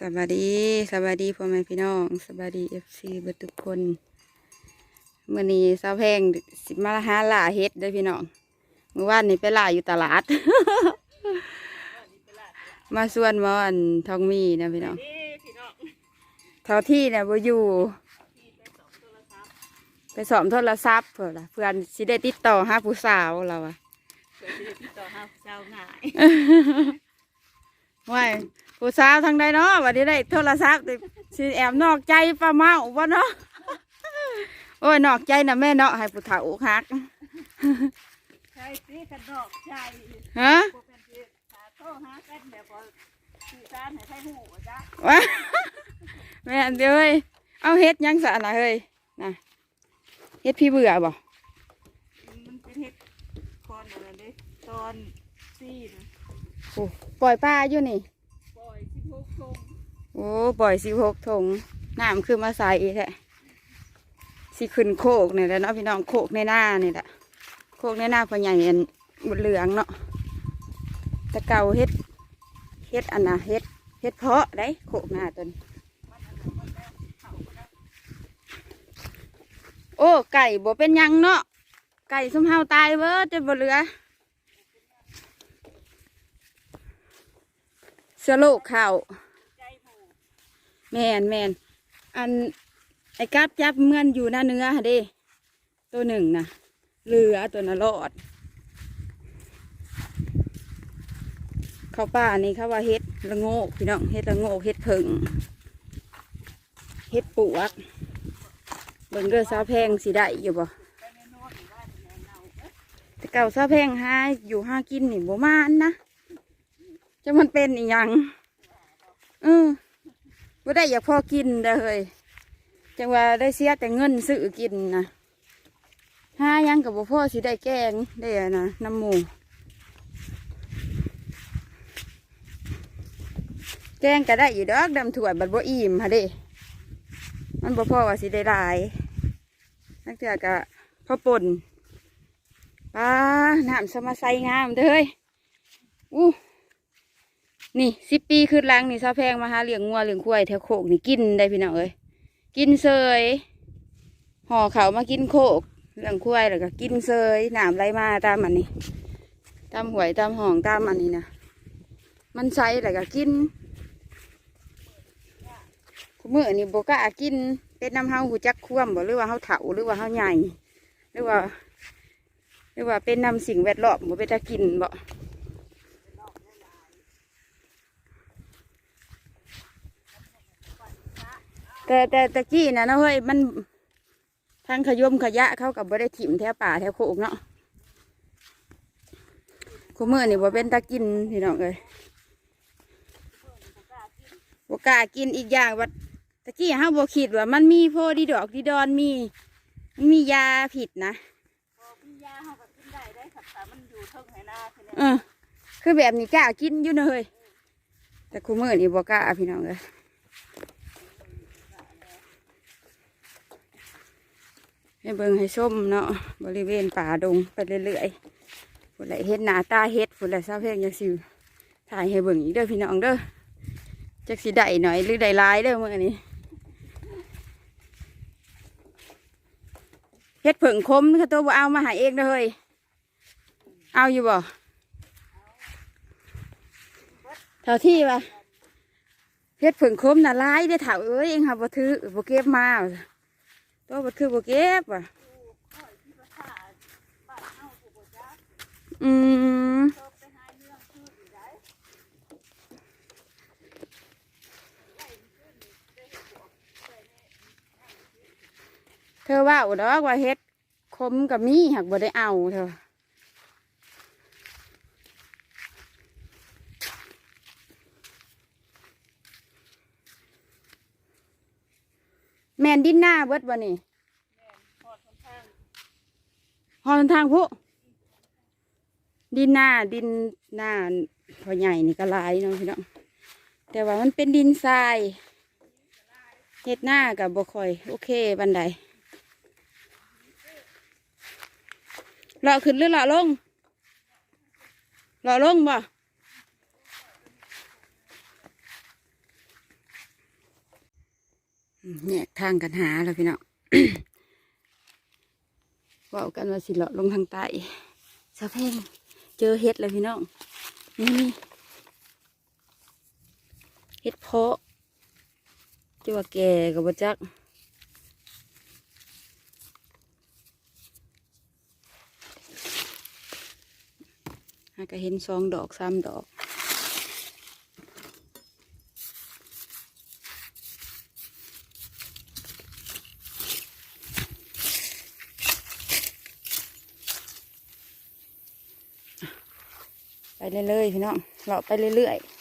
สวัสดีสวัสดีพ่อแม่พี่น้องสวัสดีเอฟซีเบิดทุกคนเมื่อนี้สาวแพงสิมาหาล่าเฮ็ดเด้อพี่น้องเมื่อวานนี้ไปล่าอยู่ตลาด มาส่วนหมออันทองมีนะพี่น้องเท่าที่เนี่ยบ่อยู่ไปสอมโทรศัพท์เพื่อล่ะเพื่อนสิได้ติดต่อหาผู้สาวเราอะเกิดที่ติดต่อหาเจ้าง่ายว่า ผู้สาวทางใดเนาะวันนี้ได้โทรศัพท์สิแอบนอกใจป้าเมาบ่เนาะโอ้ยนอกใจนะแม่เนาะให้ผู้เฒ่าอกหักใช่สิกันดอกใจฮะพวกเป็นที่ขาโต้หากันแบบว่าสื่อสารให้ใครหูว่าจ้ะว่าแม่นเด้อเฮ้ยเอาเฮ็ดหยังสะนะเฮ้ยนะเฮ็ดพี่เบื่อบ่มันเป็นเห็ดคอนอะไรเด้ตอนซีนโอ้ปล่อยปลาอยู่นี่ ปล่อยสิบหกชง โอ้ปล่อยสิบหกถงน้ำคือมาใส่แท้สิขึ้นโคกเนี่แหละเนาะพี่น้องโคกในหน้านี่แหละโคกในหน้าพอใหญ่อันบนเหลืองเนาะตะเกาเฮ็ดเฮ็ดอันนะเฮ็ดเฮ็ดเพาะได้โคกหน้าตนโอ้ไก่บ่เป็นยังเนาะไก่สมเฮาตายเบิดจะบ่เหลือเสือโลกข้าว แมนแมนอันไอ้กาบจับเมื่อนอยู่หน้าเนื้อฮะเด้ตัวหนึ่งนะเรือตัวน่ะรอด เข้าป่านี่เขาว่าเฮ็ดละโงกพี่น้องเฮ็ดละโงกเฮ็ดผึ่งเฮ็ดปวกเบิ่งเด้อสาแพงสิได้อยู่บ่ไปะแต่เก่าสาแพงหาอยู่หากินนี่บ่มาอันนะจะมันเป็นอีหยังเออ บ่ได้อยากพอกินเด้อเฮ้ยจังว่าได้เสียแต่เงินซื้อกินนะห้ายังกับบ่พ่อสิได้แกงได้นะน้ำหมู แกงก็ได้อยู่ดอกดำถั่วบัดบ่อิ่มฮะเด้มันบ่พ่อว่าสิได้หลายนักเถื่อก็พ่อป่นป้าน้ำสมาใสงามเด้อเฮ้ยอู้ นี่สิปีขึ้นหลังนี่ซาแพงมาหาเลี้ยงงัวเลี้ยงควายแถวโคกนี่กินได้พี่น้องเอ้ยกินเซยห่อเขามากินโคกเรื่องคุ้ยแล้วก็กินเซยหนามไรมาตามอันนี้ตามหวยตามห้องตามอันนี้นะมันใสแล้วก็กินเมื่อนี่โบกล้ากินเป็นน้ำเฮาหูจักคว่ำบ่หรือว่าเฮาเถาหรือว่าเฮาใหญ่หรือว่า หรือว่าเป็นน้ำสิ่งแวดล้อมบ่เป็นตากินบ่ แต่แต่ตะกี้นะเนาะเฮ้ยมันทางขยมขยะเขากับบ่ได้ถิ่มแถวป่าแถวโคกเนาะคูมือนี่บ่เป็นตากินพี่น้องเลยบ่กล้ากินอีกอย่างว่าตะกี้เฮาบ่คิดว่ามันมีโพดีดอกดีดอนมีมันมียาผิดนะพอพี่ยาเขาก็กินได้ได้สัตว์แต่มันอยู่เทิงไหนาทีนี้เออคือแบบนี้กล้ากินอยู่เนอะเฮ้ยแต่คูมือนี่บ่กล้าพี่น้องเลย ให้เบิ่งให้ส้มเนาะบริเวณป่าดงไปเรื่อยๆฝนไหลเฮ็ดหนาตาเฮ็ดฝุ่นไหลซาเพลงจังสิถ่ายให้เบิ่งอีกเด้อพี่น้องเด้อจักสิได้หน่อยหรือได้ลายเด้อมื่อนี้เฮ็ดผึ่งคมเขาตัวบ่เอามาหาเองเด้อเฮ้ยเอาอยู่บ่เท่าที่ว่าเพชรผึ่งคมน่ะร้ายได้เถ่าเอ้ยเองค่ะบ่ถือบ่เก็บมา ตัวบ่คือบ่เก็บอะอืมเธอว่าอุดอกว่าเฮ็ดคมกับมีหักบ่ได้เอาเธอ แม หน้าเบิดบ่นี่พอดค่อนข้างหอนทางผู้ดินหน้าดินหน้าพอใหญ่นี่ก็หลายเนาะพี่น้องแต่ว่ามันเป็นดินทรายเฮ็ดหน้ากับบ่ค่อย โอเคบันไดเลาะขึ้นหรือเลาะลงเลาะลงบ่ อืม แยกทางกันหาแล้วพี่น้องว่ากันว่าสิเลาะลงทางใต้สะเพงเจอเห็ดแล้วพี่น้องนี่เห็ดเพาะจะว่าแก่กับบ่จักหาก็เห็นสองดอกสามดอก เลยๆพี่น้องเลาะไปเรื่อยๆ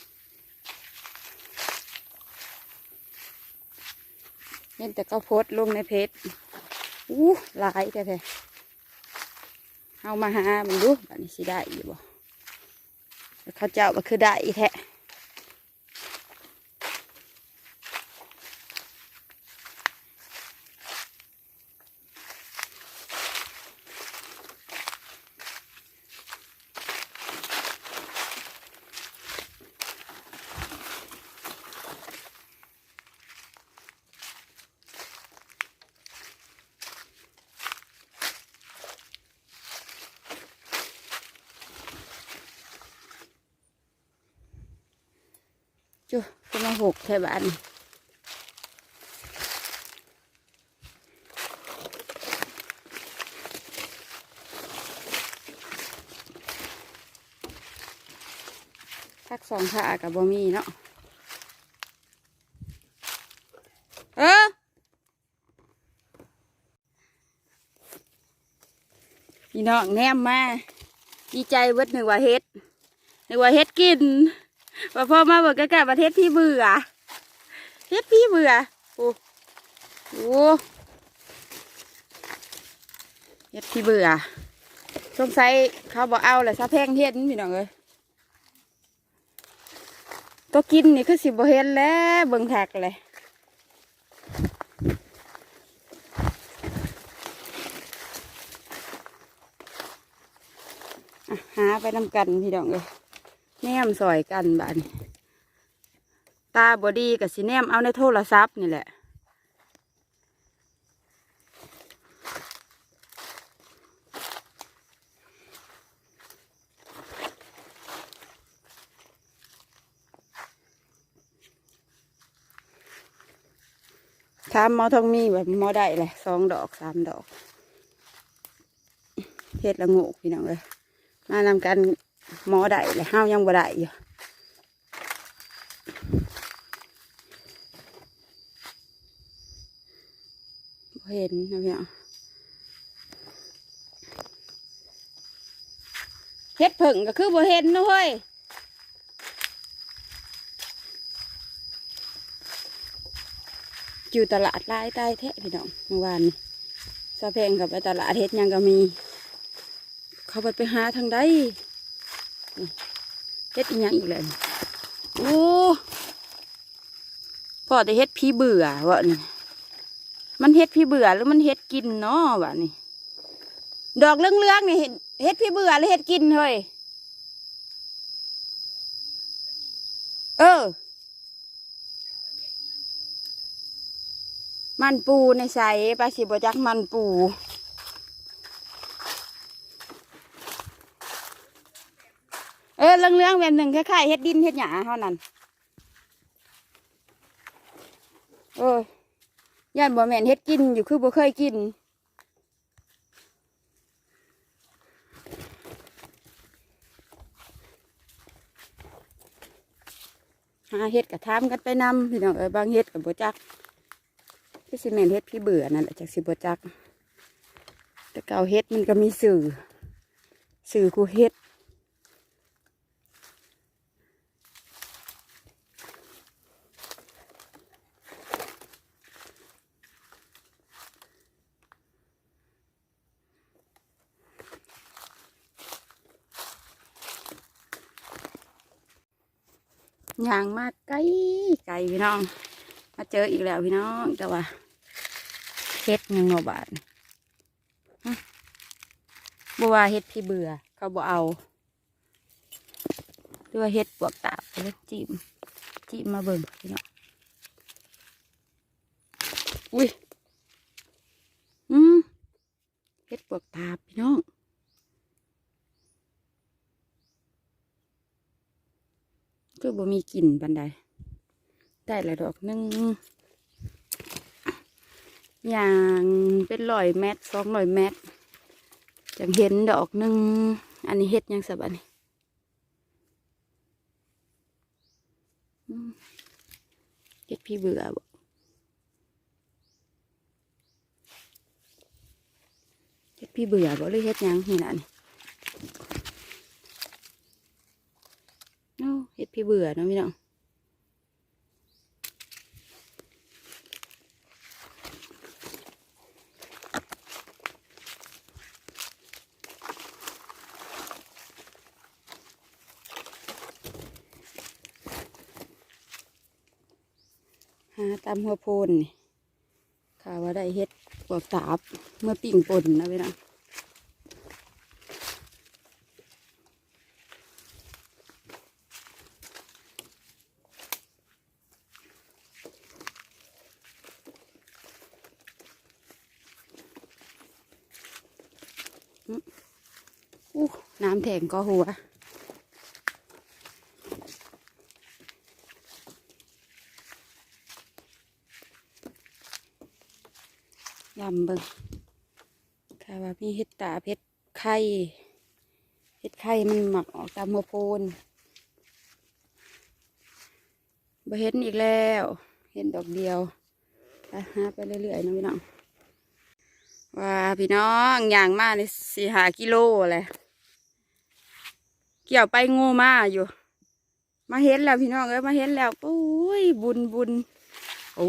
เล่นแต่ก็โพสลงในเพจอู้หลายแท้ๆเอามาหามึงดูบัดนี้สิได้อยู่บ่แล้วเขาเจ้าก็คือได้แท้ จุก็มาหกแท่บ้านนี่ทักสองขากับบะมีเนาะ เออพี่น้องแนมมา ดีใจเบิดหนึ่งว่าเฮ็ดหนึ่งว่าเฮ็ดกิน ว่าพ่อมาบอกกันประเทศพี่เบื่อเทศพี่เบื่อโอ้โหเฮ็ดพี่เบื่อสงสัยเขาบอกเอาแหละซะแพงเฮ็ดนี่พี่น้องเอ้ยตัวกินนี่คือสิบเห็นแล้วเบิ่งแท็กเลยหาไปนำกันพี่น้องเอ้ย แนมซอยกันบ้านตาบอดีกับสิแนมเอาในโทรศัพท์นี่แหละถามมอทองมีแบบมอได้เลยสองดอกสามดอกเฮ็ดละงกพี่น้องเลยมานำกัน หมอได้เลยห้าวยังบ่ได้อยู่เห็นนะพี่น้องเฮ็ดผึ่งก็คือบ่เห็นนะเฮ้ยอยู่ตลาดลายใต้แท้พี่น้องเมื่อวานนี้ซาเพงกับไปตลาดเฮ็ดยังก็มี เขาไปไปหาทางใด เฮ็ดอีหยังอีกเลยโอ้พ่อแต่เฮ็ดพี่เบื่อวะนี่มันเฮ็ดพี่เบื่อหรือมันเฮ็ดกินเนาะวะนี่ดอกเรื่องๆนี่เฮ็ดเฮ็ดพี่เบื่อหรือเฮ็ดกินเฮ้ยเออ มันปูในใสปลาสิบจักมันปู เรื่องเรื่องๆแบบหนึ่งคล้ายๆเฮ็ดดินเฮ็ดหยาเท่านั้นเออย่านบ่แม่นเฮ็ดกินอยู่คือบ่เคยกินหาเฮ็ดกระทำกันไปนำพี่น้องเอ้ยบางเฮ็ดกับบ่จักพี่สิแมนเฮ็ดพี่เบื่อนั่นแหละจากสิบจัก แต่เก่าเฮ็ดมันก็มีสื่อ สื่อกูเฮ็ด ย่างมากไกลไกลพี่น้อง มาเจออีกแล้วพี่น้องแต่ว่าเฮ็ดยังโนบาทบัวเฮ็ดพี่เบื่อ เขาบ่เอาหรือว่าเฮ็ดปวกตาบไปเลยจิ้มจิ้มมาเบิ่งพี่น้องอุ้ยอืมเฮ็ดปวกตาบ พี่น้องก็บ่มีกลิ่นบันได ได้ละดอกหนึงอย่างเป็นร้อยเมตสองร้อยเมตจังเห็นดอกหนึ่งอันนี้เฮ็ดยังสับอันนี้เฮ็ดพี่เบื่อบ่เฮ็ดพี่เบื่อบ่หรือเฮ็ดยังนี่นะนี่โอ้เฮ็ด พี่เบื่อเนาะพี่น้องหาตามหัวโพนนี่ข่าว่าได้เฮ็ดปวกตาบเมื่อปิ่งปนนะพี่น้อง น้ำแทงก็หัว ยำเบิ่งค่ะว่ามีเห็ดตาเห็ดไข่เห็ดไข่มันหมักออกตามหัวโพนบ่เห็นอีกแล้ว เห็นดอกเดียวไปหาไปเรื่อยๆนะพี่น้อง ว่าพี่น้องย่างมาในสี่หากิโลเลย เกี่ยวไปโง่มาอยู่ มาเห็นแล้วพี่น้องเอ้ยมาเห็นแล้วปุ้ยบุญบุญโอ้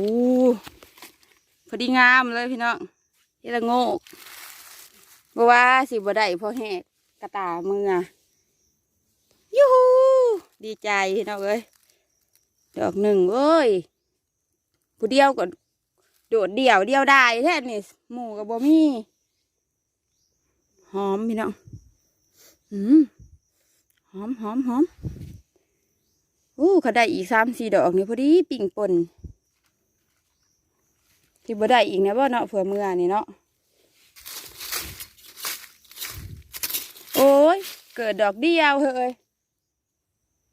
พอดีงามเลยพี่น้องเฮ็ดละโงกบ่ว่าสิบ่ได้พอแหกกระตามือยูฮูดีใจพี่น้องเอ้ยดอกหนึ่งเอ้ยผู้เดียวก็โดดเดี่ยวเดียวได้แท้นี่หมูกับบ่มีหอมพี่น้องอืม อมหอมหอมโอ้เขาได้อีกสามสี่ดอกนี่พอดีปิ่งป่นที่บ่ได้อีกนะบ่เนาะเผื่อเมือนี่เนาะโอ้ย เกิดดอกเดียวเฮ้ย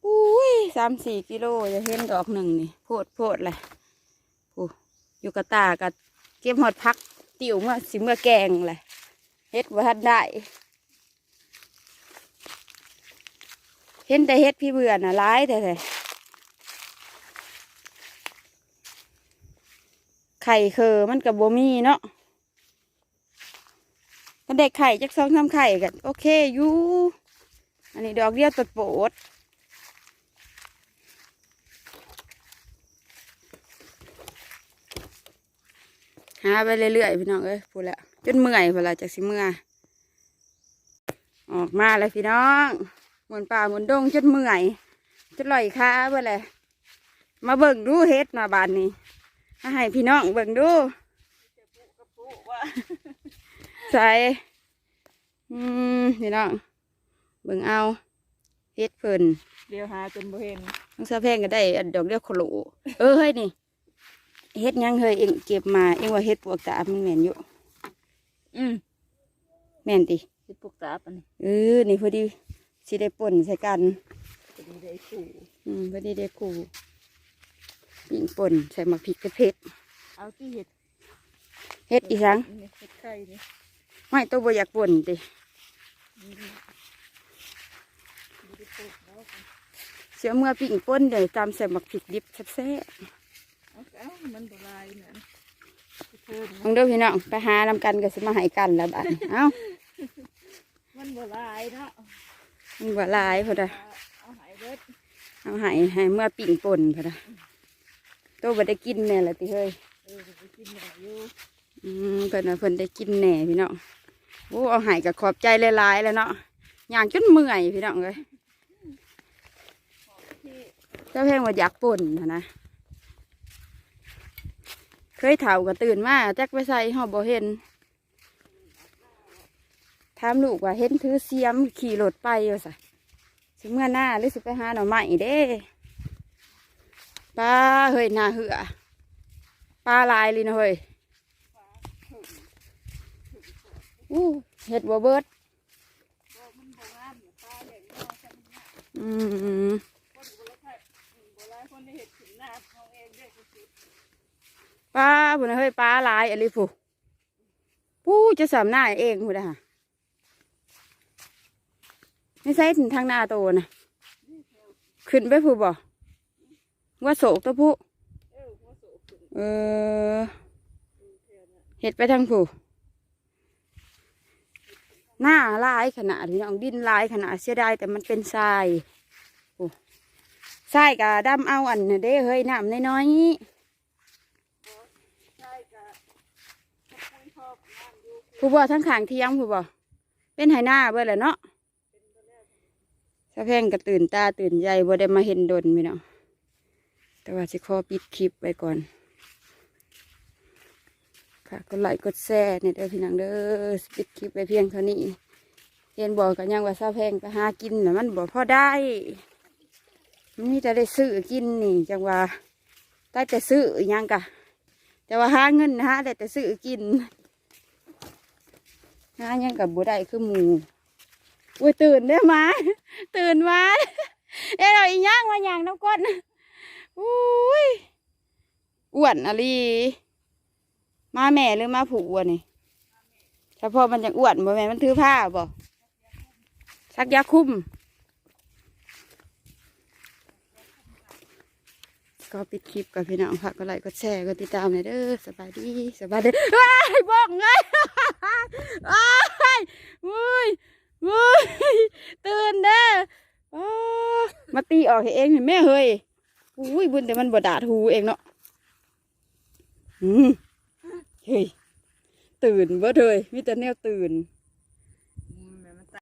อุ้ยสามสี่กิโลจะเห็นดอกหนึ่งนี่โพดโพดเลยโอ้อยู่กระตากับเก็บหอดพัก ติวเมื่อสิเมื่อแกงเลยเฮ็ดว่าทันได้ เห็นแต่เฮ็ดพี่เบื่อน่ะร้ายแต่แต่ไข่เคอมันกับโบมีเนาะก็ได้ไข่จักสองสาไข่กันโอเคอยู่อันนี้ดอกเดียวตัดโปดหาไปเรื่อยๆพี่น้องเอ้ยพูดแล้วจนเมื่อยเวลาจากสิเมื่อยออกมาเลยพี่น้อง มุนป่าหมุนดงจนเมื่อยจนลอยขาไปเลยมาเบิ่งดูเฮ็ดมาบานนี้มาให้พี่น้องเบิ่งดูกระปุกว่าใส่อืมพี่น้องเบิ่งเอาเฮ็ดเพิ่นเดี๋ยวหาจนบ่เห็นน้องสะแพงก็ได้อันดอกเดียวโคโลเออเฮ้ยนี่เฮ็ดหยังเฮ้ยเอ็งเก็บมาเอ็งว่าเฮ็ดปวกตามันแม่นอยู่อืมแม่นติสิปลูกตาปะนี่เออนี่พอดี สิได้ป่นใส่กันจะดีได้คู่อืมพอดีได้คู่ปิ่งป่นใส่หมักพริกกระเพชรเอาที่เห็ดเฮ็ดอีสังนี่เห็ดไข่นี่ไม่ตัวบ่อยากป่นตินี่นี่บ่ได้ปลูกแล้วกันเสียเมื่อปิ่งป่นเดี๋ยวตามใส่หมักพริกดิบแซ่บเอาเอามันบ่ลายเนี่ยเพิ่มๆลองเด้อพี่น้องไปหานำกันก็สิมาให้กันแล้วบัดนี้เอ้ามันบ่ลายเนาะ มันบ่หลายพอดะเอาหายเบิดเอาห้ให้เมื่อปิ่งป่นพอดะตัวบ่ได้กินแน่ละติเฮ้ยเออไปกินหน่อยอยู่อืมเพิ่นว่าเพิ่นได้กินแน่พี่น้องโอ้เอาหายกับขอบใจหลายๆแล้วเนาะย่างจนเมื่อยพี่น้องเลยเจ้าแพงว่าอยากป่นนะเคยเถาก็ตื่นมาแจักไปใส่หอบบ่เห็นามลูกว่าเห็นถือเสียมขี่รถไปอยู่สะสิเมื่อหน้าหรือสิไปหาหน่อไม้เด้ปลาเฮยนาเหือปลาลายเลยนะเฮยอู้เห็ดบัวเบิดอืมปลาบุเฮ้ยปลาลายอะไรผู้ผู้จะสามหน้าเองผู้ได้ฮะ ไม่ใช่ถึงทางหน้าโตนะขึ้นไปผู้บ่ว่าโศกตัวผู้เออเห็ดไปทางผู้หน้าลายขนาดพี่น้องดินลายขนาดเสียดายแต่มันเป็นทรายโอ้ทรายกะดำเอาอันน่ะเด้เฮ้ยน้ำน้อยๆนี้ใช่กะคุยพอบอยู่ผู้บ่ทั้งขางที่ยงผู้บ่เป็นไหหน้าเบิ่แหละเนาะ สะแพงก็ตื่นตาตื่นใจบ่ได้มาเห็นดนพี่น้องแต่ว่าสิขอปิดคลิปไว้ก่อน ค่ะกดไลค์กดแชร์เนี่ยเด้อพี่น้องเด้อปิดคลิปไปเพียงเท่านี้เห็นบอกกันยังว่าซาแพงไปหากินน่มันบ่พอได้มันมีแต่ได้ซื้อกินนี่จังว่าได้แต่ซื้ออยังกะแต่ว่าหาเงินหาได้แต่ซื้อกินหายังกับบ่ได้คือหมู อุ้ยตื่นได้มา ตื่นมาเอ้ยเราอีหย่างมาอย่างน้ำก้นอุ้ยอ้วนอะลีมาแม่หรือมาผูอะนี่เฉพาะมันจะอ้วนบ่แม่มันถือผ้าบ่ซักยาคุมก็ปิดคลิปกับพี่น้องค่ะก็ไลค์ก็แชร์ก็ติดตามเลยเด้อสบายดีสบายดีว้ายบ้องไงว้ายวุ้ย ว้ยตื่นเด้อมาตีออกให้เองเห็นแม่เฮ้ยอุ้ยบุญแต่มันบดดาดหูเองเนาะอืมเฮ้ยตื่นเบ่เลยมีแต่แนวตื่น